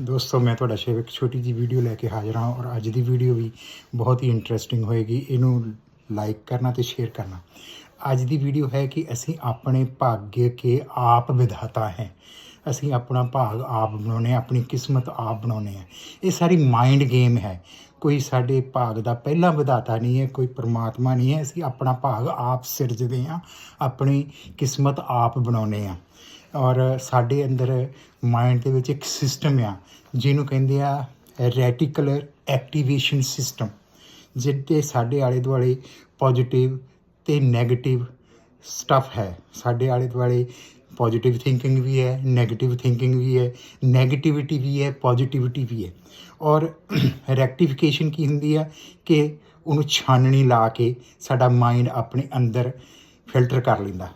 ਦੋਸਤੋ, ਮੈਂ ਤੁਹਾਡਾ ਸ਼ੇਰ ਇੱਕ ਛੋਟੀ ਜੀ ਵੀਡੀਓ ਲੈ ਕੇ ਹਾਜ਼ਰ ਹਾਂ ਔਰ ਅੱਜ ਦੀ ਵੀਡੀਓ ਵੀ ਬਹੁਤ ਹੀ ਇੰਟਰਸਟਿੰਗ ਹੋਏਗੀ। ਇਹਨੂੰ ਲਾਈਕ ਕਰਨਾ ਤੇ ਸ਼ੇਅਰ ਕਰਨਾ। ਅੱਜ ਦੀ ਵੀਡੀਓ ਹੈ ਕਿ ਅਸੀਂ ਆਪਣੇ ਭਾਗਯ ਕੇ ਆਪ ਵਿਧਾਤਾ ਹੈ। ਅਸੀਂ ਆਪਣਾ ਭਾਗ ਆਪ ਬਣਾਉਣੇ ਆਪਣੀ ਕਿਸਮਤ ਆਪ ਬਣਾਉਣੇ ਆ ਇਹ ਸਾਰੀ ਮਾਈਂਡ ਗੇਮ ਹੈ। ਕੋਈ ਸਾਡੇ ਭਾਗ ਦਾ ਪਹਿਲਾ ਵਿਧਾਤਾ ਨਹੀਂ ਹੈ, ਕੋਈ ਪਰਮਾਤਮਾ ਨਹੀਂ ਹੈ, ਅਸੀਂ ਆਪਣਾ ਭਾਗ ਆਪ ਸਿਰਜਦੇ ਹਾਂ, ਆਪਣੀ ਕਿਸਮਤ ਆਪ ਬਣਾਉਣੇ ਆ ਔਰ ਸਾਡੇ ਅੰਦਰ ਮਾਈਂਡ ਦੇ ਵਿੱਚ ਇੱਕ ਸਿਸਟਮ ਆ, ਜਿਹਨੂੰ ਕਹਿੰਦੇ ਆ ਰੈਟੀਕੂਲਰ ਐਕਟੀਵੇਸ਼ਨ ਸਿਸਟਮ ਜਿਹਦੇ ਸਾਡੇ ਆਲੇ ਦੁਆਲੇ ਪੋਜ਼ਿਟਿਵ ਤੇ 네ਗੇਟਿਵ ਸਟਫ ਹੈ। ਸਾਡੇ ਆਲੇ ਦੁਆਲੇ पॉजिटिव ਥਿੰਕਿੰਗ ਵੀ ਹੈ नेगेटिव ਥਿੰਕਿੰਗ ਵੀ ਹੈ ਨੈਗੇਟਿਵਿਟੀ ਵੀ ਹੈ ਪੋਜੀਟਿਵਿਟੀ ਵੀ ਹੈ। ਔਰ ਰੈਕਟੀਫਿਕੇਸ਼ਨ ਕੀ ਹੁੰਦੀ ਆ? ਕਿ ਉਹਨੂੰ ਛਾਨਣੀ ਲਾ ਕੇ ਸਾਡਾ ਮਾਈਂਡ ਆਪਣੇ ਅੰਦਰ ਫਿਲਟਰ ਕਰ ਲੈਂਦਾ।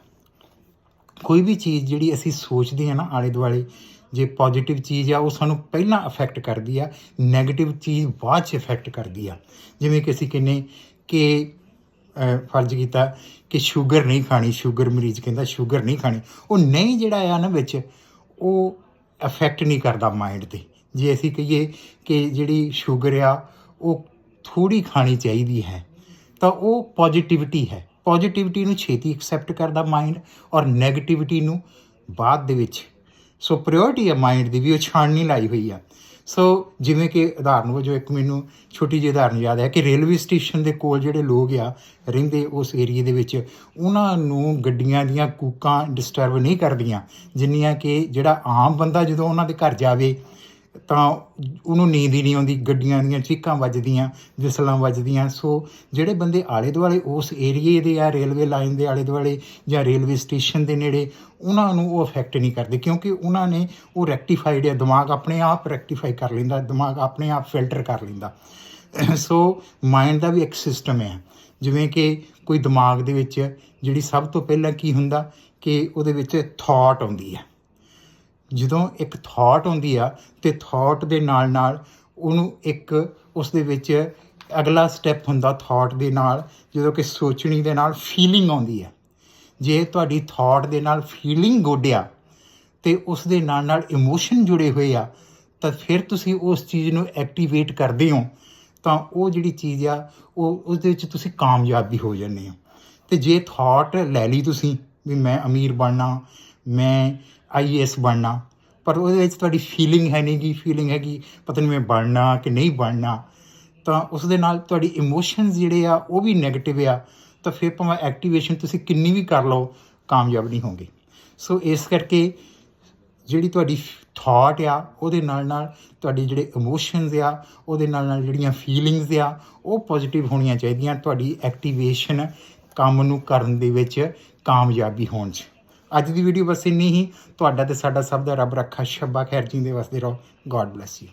ਕੋਈ ਵੀ ਚੀਜ਼ ਜਿਹੜੀ ਅਸੀਂ ਸੋਚਦੇ ਹਾਂ ਨਾ ਆਲੇ ਦੁਆਲੇ, ਜੇ ਪੋਜੀਟਿਵ ਚੀਜ਼ ਆ, ਉਹ ਸਾਨੂੰ ਪਹਿਲਾਂ ਇਫੈਕਟ ਕਰਦੀ ਆ 네ਗੇਟਿਵ ਚੀਜ਼ ਬਾਅਦ ਚ ਇਫੈਕਟ ਕਰਦੀ ਆ। ਜਿਵੇਂ ਕਿ ਅਸੀਂ ਕਿੰਨੇ ਕਿ ਫਰਜ਼ ਕੀਤਾ ਕਿ ਸ਼ੂਗਰ ਨਹੀਂ ਖਾਣੀ, ਸ਼ੂਗਰ ਮਰੀਜ਼ ਕਹਿੰਦਾ ਸ਼ੂਗਰ ਨਹੀਂ ਖਾਣੀ। ਉਹ ਨਹੀਂ ਜਿਹੜਾ ਆ ਨਾ ਵਿੱਚ, ਉਹ ਅਫੈਕਟ ਨਹੀਂ ਕਰਦਾ ਮਾਈਂਡ ਤੇ। ਜੇ ਅਸੀਂ ਕਹੀਏ ਕਿ ਜਿਹੜੀ ਸ਼ੂਗਰ ਆ, ਉਹ ਥੋੜੀ ਖਾਣੀ ਚਾਹੀਦੀ ਹੈ, ਤਾਂ ਉਹ ਪੋਜ਼ਿਟਿਵਿਟੀ ਹੈ। ਪੋਜ਼ਿਟਿਵਿਟੀ ਨੂੰ ਛੇਤੀ ਐਕਸੈਪਟ ਕਰਦਾ ਮਾਈਂਡ ਔਰ 네ਗੇਟਿਵਿਟੀ ਨੂੰ ਬਾਅਦ ਦੇ ਵਿੱਚ। ਸੋ ਪ੍ਰਾਇੋਰਟੀ ਹੈ ਮਾਈਂਡ ਦੀ ਵੀ, ਉਹ ਛਾਣਨੀ ਲਾਈ ਹੋਈ ਆ। ਸੋ ਜਿਵੇਂ ਕਿ ਉਦਾਹਰਨ ਵਜੋਂ ਇੱਕ ਮੈਨੂੰ ਛੋਟੀ ਜਿਹੀ ਉਦਾਹਰਨ ਯਾਦ ਹੈ ਕਿ ਰੇਲਵੇ ਸਟੇਸ਼ਨ ਦੇ ਕੋਲ ਜਿਹੜੇ ਲੋਕ ਆ, ਰਹਿੰਦੇ ਉਸ ਏਰੀਏ ਦੇ ਵਿੱਚ, ਉਹਨਾਂ ਨੂੰ ਗੱਡੀਆਂ ਦੀਆਂ ਕੂਕਾਂ ਡਿਸਟਰਬ ਨਹੀਂ ਕਰਦੀਆਂ, ਜਿੰਨੀਆਂ ਕਿ ਜਿਹੜਾ ਆਮ ਬੰਦਾ ਜਦੋਂ ਉਹਨਾਂ ਦੇ ਘਰ ਜਾਵੇ ਤਾਂ ਉਹਨੂੰ ਨੀਂਦ ਹੀ ਨਹੀਂ ਆਉਂਦੀ, ਗੱਡੀਆਂ ਦੀਆਂ ਚੀਕਾਂ ਵੱਜਦੀਆਂ ਵਿਸਲਾਂ ਵੱਜਦੀਆਂ। ਸੋ ਜਿਹੜੇ ਬੰਦੇ ਆਲੇ ਦੁਆਲੇ ਉਸ ਏਰੀਏ ਦੇ ਆ, ਰੇਲਵੇ ਲਾਈਨ ਦੇ ਆਲੇ ਦੁਆਲੇ ਜਾਂ ਰੇਲਵੇ ਸਟੇਸ਼ਨ ਦੇ ਨੇੜੇ, ਉਹਨਾਂ ਨੂੰ ਉਹ ਅਫੈਕਟ ਨਹੀਂ ਕਰਦੇ ਕਿਉਂਕਿ ਉਹਨਾਂ ਨੇ ਉਹ ਰੈਕਟੀਫਾਈਡ ਹੈ ਦਿਮਾਗ ਆਪਣੇ ਆਪ ਰੈਕਟੀਫਾਈ ਕਰ ਲੈਂਦਾ, ਦਿਮਾਗ ਆਪਣੇ ਆਪ ਫਿਲਟਰ ਕਰ ਲੈਂਦਾ। ਸੋ ਮਾਈਂਡ ਦਾ ਵੀ ਇੱਕ ਸਿਸਟਮ ਹੈ ਜਿਵੇਂ ਕਿ ਕੋਈ ਦਿਮਾਗ ਦੇ ਵਿੱਚ ਜਿਹੜੀ ਸਭ ਤੋਂ ਪਹਿਲਾਂ ਕੀ ਹੁੰਦਾ, ਕਿ ਉਹਦੇ ਵਿੱਚ ਥਾਟ ਆਉਂਦੀ ਹੈ ਜਦੋਂ ਇੱਕ ਥਾਟ ਹੁੰਦੀ ਆ ਤੇ ਥਾਟ ਦੇ ਨਾਲ ਨਾਲ ਉਹਨੂੰ ਇੱਕ ਉਸ ਦੇ ਵਿੱਚ ਅਗਲਾ ਸਟੈਪ ਹੁੰਦਾ ਥਾਟ ਦੇ ਨਾਲ, ਜਦੋਂ ਕਿ ਸੋਚਣੀ ਦੇ ਨਾਲ ਫੀਲਿੰਗ ਆਉਂਦੀ ਹੈ ਜੇ ਤੁਹਾਡੀ ਥਾਟ ਦੇ ਨਾਲ ਫੀਲਿੰਗ ਗੋਡਿਆ ਤੇ ਉਸ ਦੇ ਨਾਲ ਨਾਲ ਇਮੋਸ਼ਨ ਜੁੜੇ ਹੋਏ ਆ, ਤਾਂ ਫਿਰ ਤੁਸੀਂ ਉਸ ਚੀਜ਼ ਨੂੰ ਐਕਟੀਵੇਟ ਕਰਦੇ ਹੋ, ਤਾਂ ਉਹ ਜਿਹੜੀ ਚੀਜ਼ ਆ, ਉਹ ਉਸ ਦੇ ਵਿੱਚ ਤੁਸੀਂ ਕਾਮਯਾਬ ਵੀ ਹੋ ਜਾਂਦੇ ਹੋ। ਤੇ ਜੇ ਥਾਟ ਲੈ ਲਈ ਤੁਸੀਂ ਵੀ ਮੈਂ ਅਮੀਰ ਬਣਨਾ, ਮੈਂ ਆਈਐਸ ਬਣਨਾ। ਪਰ ਉਹਦੇ ਵਿੱਚ ਤੁਹਾਡੀ ਫੀਲਿੰਗ ਹੈ ਨਹੀਂ ਗੀ ਫੀਲਿੰਗ ਹੈਗੀ, ਪਤਾ ਨਹੀਂ ਮੈਂ ਬਣਨਾ ਕਿ ਨਹੀਂ ਬਣਨਾ। ਤਾਂ ਉਸ ਦੇ ਨਾਲ ਤੁਹਾਡੀ ਇਮੋਸ਼ਨਸ ਜਿਹੜੇ ਆ, ਉਹ ਵੀ 네ਗੇਟਿਵ ਆ। ਤਾਂ ਫਿਰ ਭਾਵੇਂ ਐਕਟੀਵੇਸ਼ਨ ਤੁਸੀਂ ਕਿੰਨੀ ਵੀ ਕਰ ਲਓ, ਕਾਮਯਾਬ ਨਹੀਂ ਹੋਗੇ। ਸੋ ਇਸ ਕਰਕੇ ਜਿਹੜੀ ਤੁਹਾਡੀ ਥਾਟ ਆ, ਉਹਦੇ ਨਾਲ ਨਾਲ ਤੁਹਾਡੀ ਜਿਹੜੇ ਇਮੋਸ਼ਨਸ ਆ, ਉਹਦੇ ਨਾਲ ਨਾਲ ਜਿਹੜੀਆਂ ਫੀਲਿੰਗਸ ਆ, ਉਹ ਪੋਜ਼ਿਟਿਵ ਹੋਣੀਆਂ ਚਾਹੀਦੀਆਂ। ਤੁਹਾਡੀ ਐਕਟੀਵੇਸ਼ਨ ਕੰਮ ਨੂੰ ਕਰਨ ਦੇ ਵਿੱਚ ਕਾਮਯਾਬੀ ਹੋਣ 'ਚ। ਅੱਜ ਦੀ ਵੀਡੀਓ ਬਸ ਇੰਨੀ ਹੀ। ਤੁਹਾਡਾ ਤੇ ਸਾਡਾ ਸਭ ਦਾ ਰੱਬ ਰੱਖਾ। ਸ਼ੱਬਾ ਖੈਰ ਜੀ ਦੇ ਵਸਦੇ ਰਹੋ। God bless you